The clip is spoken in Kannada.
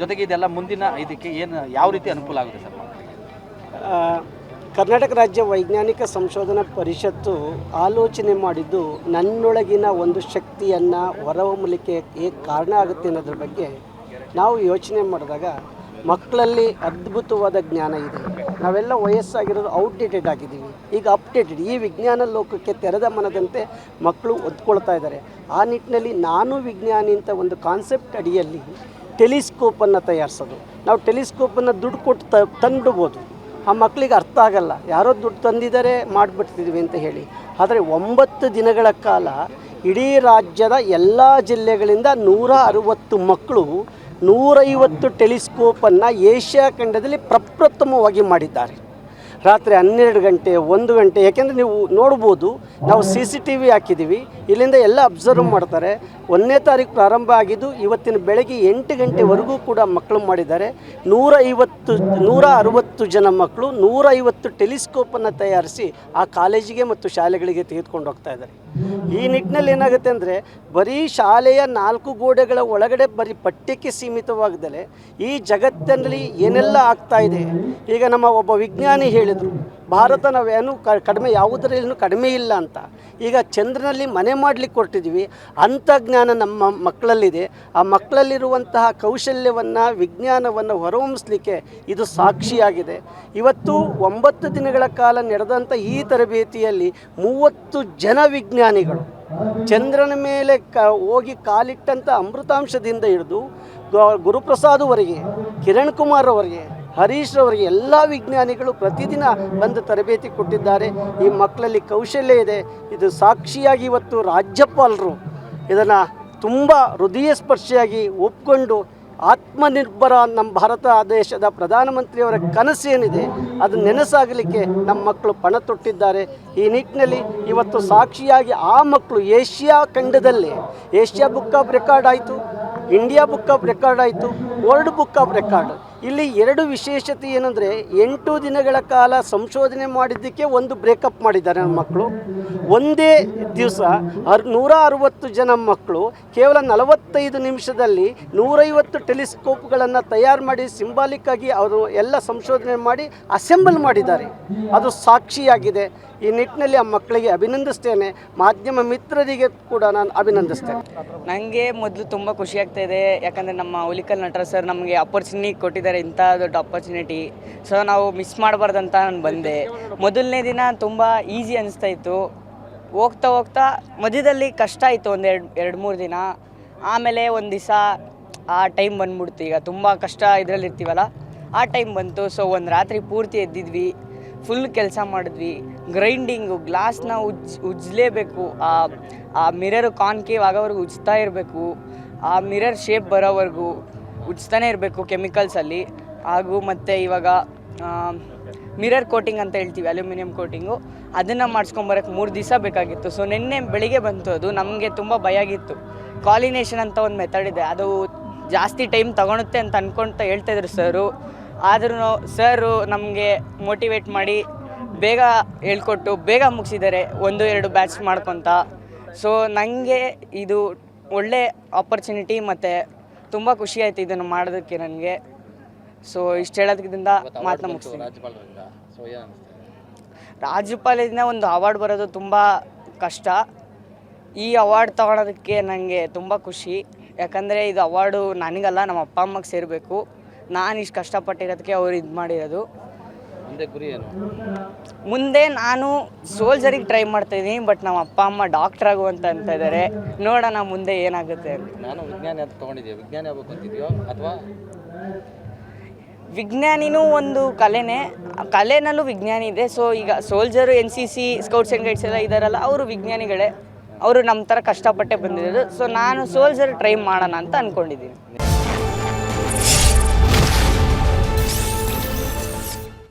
ಜೊತೆಗೆ ಇದೆಲ್ಲ ಮುಂದಿನ ಇದಕ್ಕೆ ಏನು ಯಾವ ರೀತಿ ಅನುಕೂಲ ಆಗುತ್ತೆ ಸರ್? ಕರ್ನಾಟಕ ರಾಜ್ಯ ವೈಜ್ಞಾನಿಕ ಸಂಶೋಧನಾ ಪರಿಷತ್ತು ಆಲೋಚನೆ ಮಾಡಿದ್ದು ನನ್ನೊಳಗಿನ ಒಂದು ಶಕ್ತಿಯನ್ನು ಹೊರಹೊಮ್ಮಲಿಕ್ಕೆ ಹೇಗೆ ಕಾರಣ ಆಗುತ್ತೆ ಅನ್ನೋದ್ರ ಬಗ್ಗೆ ನಾವು ಯೋಚನೆ ಮಾಡಿದಾಗ ಮಕ್ಕಳಲ್ಲಿ ಅದ್ಭುತವಾದ ಜ್ಞಾನ ಇದೆ. ನಾವೆಲ್ಲ ವಯಸ್ಸಾಗಿರೋದು ಔಟ್ಡೇಟೆಡ್ ಆಗಿದ್ದೀವಿ. ಈಗ ಅಪ್ಡೇಟೆಡ್ ಈ ವಿಜ್ಞಾನ ಲೋಕಕ್ಕೆ ತೆರೆದ ಮನದಂತೆ ಮಕ್ಕಳು ಒದ್ಕೊಳ್ತಾ ಇದ್ದಾರೆ. ಆ ನಿಟ್ಟಿನಲ್ಲಿ ನಾನು ವಿಜ್ಞಾನಿ ಅಂತ ಒಂದು ಕಾನ್ಸೆಪ್ಟ್ ಅಡಿಯಲ್ಲಿ ಟೆಲಿಸ್ಕೋಪನ್ನು ತಯಾರಿಸೋದು. ನಾವು ಟೆಲಿಸ್ಕೋಪನ್ನು ದುಡ್ಡು ಕೊಟ್ಟು ತ ತಂದುಬಿಡ್ಬೋದು ಆ ಮಕ್ಕಳಿಗೆ ಅರ್ಥ ಆಗಲ್ಲ. ಯಾರೋ ದುಡ್ಡು ತಂದಿದ್ದಾರೆ ಮಾಡಿಬಿಡ್ತಿದ್ವಿ ಅಂತ ಹೇಳಿ. ಆದರೆ ಒಂಬತ್ತು ದಿನಗಳ ಕಾಲ ಇಡೀ ರಾಜ್ಯದ ಎಲ್ಲ ಜಿಲ್ಲೆಗಳಿಂದ ನೂರ ಅರುವತ್ತು ಮಕ್ಕಳು ನೂರೈವತ್ತು ಟೆಲಿಸ್ಕೋಪನ್ನು ಏಷ್ಯಾ ಖಂಡದಲ್ಲಿ ಪ್ರಪ್ರಥಮವಾಗಿ ಮಾಡಿದ್ದಾರೆ. ರಾತ್ರಿ ಹನ್ನೆರಡು ಗಂಟೆ, ಒಂದು ಗಂಟೆ, ಯಾಕೆಂದರೆ ನೀವು ನೋಡ್ಬೋದು, ನಾವು ಸಿ ಸಿ ಟಿ ವಿ ಹಾಕಿದ್ದೀವಿ. ಇಲ್ಲಿಂದ ಎಲ್ಲ ಅಬ್ಸರ್ವ್ ಮಾಡ್ತಾರೆ. ಒಂದನೇ ತಾರೀಕು ಪ್ರಾರಂಭ ಆಗಿದ್ದು ಇವತ್ತಿನ ಬೆಳಗ್ಗೆ ಎಂಟು ಗಂಟೆವರೆಗೂ ಕೂಡ ಮಕ್ಕಳು ಮಾಡಿದ್ದಾರೆ. ನೂರ ಐವತ್ತು ನೂರ ಅರವತ್ತು ಜನ ಮಕ್ಕಳು ನೂರ ಐವತ್ತು ಟೆಲಿಸ್ಕೋಪನ್ನು ತಯಾರಿಸಿ ಆ ಕಾಲೇಜಿಗೆ ಮತ್ತು ಶಾಲೆಗಳಿಗೆ ತೆಗೆದುಕೊಂಡು ಹೋಗ್ತಾ ಇದ್ದಾರೆ. ಈ ನಿಟ್ಟಿನಲ್ಲಿ ಏನಾಗುತ್ತೆ ಅಂದರೆ, ಬರೀ ಶಾಲೆಯ ನಾಲ್ಕು ಗೋಡೆಗಳ ಒಳಗಡೆ ಬರೀ ಪಠ್ಯಕ್ಕೆ ಸೀಮಿತವಾಗದಲೆ ಈ ಜಗತ್ತಿನಲ್ಲಿ ಏನೆಲ್ಲ ಆಗ್ತಾ ಇದೆ. ಈಗ ನಮ್ಮ ಒಬ್ಬ ವಿಜ್ಞಾನಿ ಹೇಳಿದರು ಭಾರತ ನಾವೇನು ಕಡಿಮೆ ಯಾವುದರಲ್ಲೂ ಕಡಿಮೆ ಇಲ್ಲ ಅಂತ. ಈಗ ಚಂದ್ರನಲ್ಲಿ ಮನೆ ಮಾಡಲಿಕ್ಕೆ ಕೊಟ್ಟಿದ್ದೀವಿ ಅಂಥ ಜ್ಞಾನ ನಮ್ಮ ಮಕ್ಕಳಲ್ಲಿದೆ. ಆ ಮಕ್ಕಳಲ್ಲಿರುವಂತಹ ಕೌಶಲ್ಯವನ್ನು, ವಿಜ್ಞಾನವನ್ನು ಹೊರಹೊಮ್ಮಿಸ್ಲಿಕ್ಕೆ ಇದು ಸಾಕ್ಷಿಯಾಗಿದೆ. ಇವತ್ತು ಒಂಬತ್ತು ದಿನಗಳ ಕಾಲ ನಡೆದಂಥ ಈ ತರಬೇತಿಯಲ್ಲಿ ಮೂವತ್ತು ಜನ ವಿಜ್ಞಾನಿಗಳು ಚಂದ್ರನ ಮೇಲೆ ಕ ಹೋಗಿ ಕಾಲಿಟ್ಟಂಥ ಅಮೃತಾಂಶದಿಂದ ಹಿಡಿದು ಗುರುಪ್ರಸಾದ್ವರೆಗೆ ಕಿರಣ್ ಕುಮಾರ್ ಅವರಿಗೆ ಹರೀಶ್ ರವರಿಗೆ ಎಲ್ಲ ವಿಜ್ಞಾನಿಗಳು ಪ್ರತಿದಿನ ಬಂದು ತರಬೇತಿ ಕೊಟ್ಟಿದ್ದಾರೆ. ಈ ಮಕ್ಕಳಲ್ಲಿ ಕೌಶಲ್ಯ ಇದೆ. ಇದು ಸಾಕ್ಷಿಯಾಗಿ ಇವತ್ತು ರಾಜ್ಯಪಾಲರು ಇದನ್ನು ತುಂಬ ಹೃದಯ ಸ್ಪರ್ಶಿಯಾಗಿ ಒಪ್ಕೊಂಡು ಆತ್ಮನಿರ್ಭರ ನಮ್ಮ ಭಾರತ ದೇಶದ ಪ್ರಧಾನಮಂತ್ರಿಯವರ ಕನಸು ಏನಿದೆ ಅದು ನೆನಸಾಗಲಿಕ್ಕೆ ನಮ್ಮ ಮಕ್ಕಳು ಪಣ ತೊಟ್ಟಿದ್ದಾರೆ. ಈ ನಿಟ್ಟಿನಲ್ಲಿ ಇವತ್ತು ಸಾಕ್ಷಿಯಾಗಿ ಆ ಮಕ್ಕಳು ಏಷ್ಯಾ ಖಂಡದಲ್ಲಿ, ಏಷ್ಯಾ ಬುಕ್ ಆಫ್ ರೆಕಾರ್ಡ್ ಆಯಿತು, ಇಂಡಿಯಾ ಬುಕ್ ಆಫ್ ರೆಕಾರ್ಡ್ ಆಯಿತು, ವರ್ಲ್ಡ್ ಬುಕ್ ಆಫ್ ರೆಕಾರ್ಡ್ ಇಲ್ಲಿ ಎರಡು ವಿಶೇಷತೆ ಏನಂದರೆ ಎಂಟು ದಿನಗಳ ಕಾಲ ಸಂಶೋಧನೆ ಮಾಡಿದ್ದಕ್ಕೆ ಒಂದು ಬ್ರೇಕಪ್ ಮಾಡಿದ್ದಾರೆ ನಮ್ಮ ಮಕ್ಕಳು. ಒಂದೇ ದಿವಸ ಅರ್ ನೂರ ಅರವತ್ತು ಜನ ಮಕ್ಕಳು ಕೇವಲ ನಲವತ್ತೈದು ನಿಮಿಷದಲ್ಲಿ ನೂರೈವತ್ತು ಟೆಲಿಸ್ಕೋಪ್ಗಳನ್ನು ತಯಾರು ಮಾಡಿ ಸಿಂಬಾಲಿಕ್ ಆಗಿ ಅವರು ಎಲ್ಲ ಸಂಶೋಧನೆ ಮಾಡಿ ಅಸೆಂಬಲ್ ಮಾಡಿದ್ದಾರೆ. ಅದು ಸಾಕ್ಷಿಯಾಗಿದೆ. ಈ ನಿಟ್ಟಿನಲ್ಲಿ ಆ ಮಕ್ಕಳಿಗೆ ಅಭಿನಂದಿಸ್ತೇನೆ. ಮಾಧ್ಯಮ ಮಿತ್ರರಿಗೆ ಕೂಡ ನಾನು ಅಭಿನಂದಿಸ್ತೇನೆ. ನನಗೆ ಮೊದಲು ತುಂಬ ಖುಷಿ ಆಗ್ತಾ ಇದೆ. ಯಾಕಂದರೆ ನಮ್ಮ ಹುಲಿಕಲ್ ನಟರ ಸರ್ ನಮಗೆ ಅಪರ್ಚುನಿಟಿ ಕೊಟ್ಟಿದ್ದಾರೆ, ಇಂಥ ದೊಡ್ಡ ಅಪರ್ಚುನಿಟಿ ಸೊ ನಾವು ಮಿಸ್ ಮಾಡಬಾರ್ದಂತ ನಾನು ಬಂದೆ. ಮೊದಲನೇ ದಿನ ತುಂಬ ಈಸಿ ಅನಿಸ್ತಾ ಇತ್ತು. ಹೋಗ್ತಾ ಹೋಗ್ತಾ ಮಧ್ಯದಲ್ಲಿ ಕಷ್ಟ ಆಯಿತು ಒಂದು ಎರಡು ಎರಡು ಮೂರು ದಿನ. ಆಮೇಲೆ ಒಂದು ದಿವಸ ಆ ಟೈಮ್ ಬಂದ್ಬಿಡ್ತು. ಈಗ ತುಂಬ ಕಷ್ಟ ಇದರಲ್ಲಿ ಇರ್ತೀವಲ್ಲ ಆ ಟೈಮ್ ಬಂತು. ಸೊ ಒಂದು ರಾತ್ರಿ ಪೂರ್ತಿ ಎದ್ದಿದ್ವಿ ಫುಲ್ ಕೆಲಸ ಮಾಡಿದ್ವಿ. ಗ್ರೈಂಡಿಂಗು, ಗ್ಲಾಸ್ನ ಉಜ್ ಉಜ್ಲೇಬೇಕು ಆ ಆ ಮಿರರ್ ಕಾನ್ಕೇವ್ ಆಗೋವರೆಗೂ ಉಜ್ತಾ ಇರಬೇಕು. ಆ ಮಿರರ್ ಶೇಪ್ ಬರೋವರೆಗೂ ಉಜ್ತಾನೆ ಇರಬೇಕು ಕೆಮಿಕಲ್ಸಲ್ಲಿ. ಹಾಗೂ ಮತ್ತು ಇವಾಗ ಮಿರರ್ ಕೋಟಿಂಗ್ ಅಂತ ಹೇಳ್ತೀವಿ, ಅಲ್ಯೂಮಿನಿಯಂ ಕೋಟಿಂಗು. ಅದನ್ನು ಮಾಡಿಸ್ಕೊಂಬರಕ್ಕೆ ಮೂರು ದಿವಸ ಬೇಕಾಗಿತ್ತು. ಸೊ, ನಿನ್ನೆ ಬೆಳಿಗ್ಗೆ ಬಂತು ಅದು. ನಮಗೆ ತುಂಬ ಭಯ ಆಗಿತ್ತು. ಕಾಲಿನೇಷನ್ ಅಂತ ಒಂದು ಮೆಥಡ್ ಇದೆ. ಅದು ಜಾಸ್ತಿ ಟೈಮ್ ತಗೊಳುತ್ತೆ ಅಂತ ಅಂದ್ಕೊಳ್ತಾ ಹೇಳ್ತಾಯಿದ್ರು ಸರು. ಆದ್ರೂ ಸರು ನಮಗೆ ಮೋಟಿವೇಟ್ ಮಾಡಿ ಬೇಗ ಹೇಳ್ಕೊಟ್ಟು ಬೇಗ ಮುಗಿಸಿದ್ದಾರೆ ಒಂದು ಎರಡು ಬ್ಯಾಚ್ ಮಾಡ್ಕೊತ. ಸೊ ನನಗೆ ಇದು ಒಳ್ಳೆ ಆಪರ್ಚುನಿಟಿ ಮತ್ತು ತುಂಬ ಖುಷಿ ಆಯಿತು ಇದನ್ನು ಮಾಡೋದಕ್ಕೆ ನನಗೆ. ಸೊ ಇಷ್ಟು ಹೇಳೋದ್ರಿಂದ ಮಾತನ್ನ ಮುಗಿಸ್ತೀನಿ. ರಾಜ್ಯಪಾಲರಿಂದ. ಸೊ ಏನು ರಾಜ್ಯಪಾಲದಿಂದ ಒಂದು ಅವಾರ್ಡ್ ಬರೋದು ತುಂಬ ಕಷ್ಟ. ಈ ಅವಾರ್ಡ್ ತಗೊಳೋದಕ್ಕೆ ನನಗೆ ತುಂಬ ಖುಷಿ. ಯಾಕಂದರೆ ಇದು ಅವಾರ್ಡು ನನಗಲ್ಲ ನಮ್ಮ ಅಪ್ಪ ಅಮ್ಮಗೆ ಸೇರಬೇಕು. ನಾನು ಇಷ್ಟು ಕಷ್ಟಪಟ್ಟಿರೋದಕ್ಕೆ ಅವ್ರು ಇದು ಮಾಡಿರೋದು. ಮುಂದೆ ಗುರಿ ಏನು? ಮುಂದೆ ನಾನು ಸೋಲ್ಜರಿಗೆ ಟ್ರೈ ಮಾಡ್ತಿದ್ದೀನಿ ಬಟ್ ನಮ್ಮ ಅಪ್ಪ ಅಮ್ಮ ಡಾಕ್ಟರ್ ಆಗುವಂತ ಅಂತ ಇದ್ದಾರೆ ನೋಡೋಣ ಮುಂದೆ ಏನಾಗುತ್ತೆ ಅಂತ. ನಾನು ವಿಜ್ಞಾನಿ ಅಂತ ತಗೊಂಡಿದ್ದೀವಿ ವಿಜ್ಞಾನಿ ಆಗ್ಬೇಕು ಅಂತಿದ್ಯೋ ಅಥವಾ? ವಿಜ್ಞಾನಿನೂ ಒಂದು ಕಲೆನೇ ಆ ಕಲೆನಲ್ಲೂ ವಿಜ್ಞಾನಿ ಇದೆ. ಸೊ ಈಗ soldier N C C scouts and guides ಎಲ್ಲ ಇದ್ದಾರಲ್ಲ ಅವರು ವಿಜ್ಞಾನಿಗಳೇ. ಅವರು ನಮ್ಮ ಥರ ಕಷ್ಟಪಟ್ಟೆ ಬಂದಿರೋದು. ಸೊ ನಾನು ಸೋಲ್ಜರ್ ಟ್ರೈ ಮಾಡೋಣ ಅಂತ ಅಂದ್ಕೊಂಡಿದ್ದೀನಿ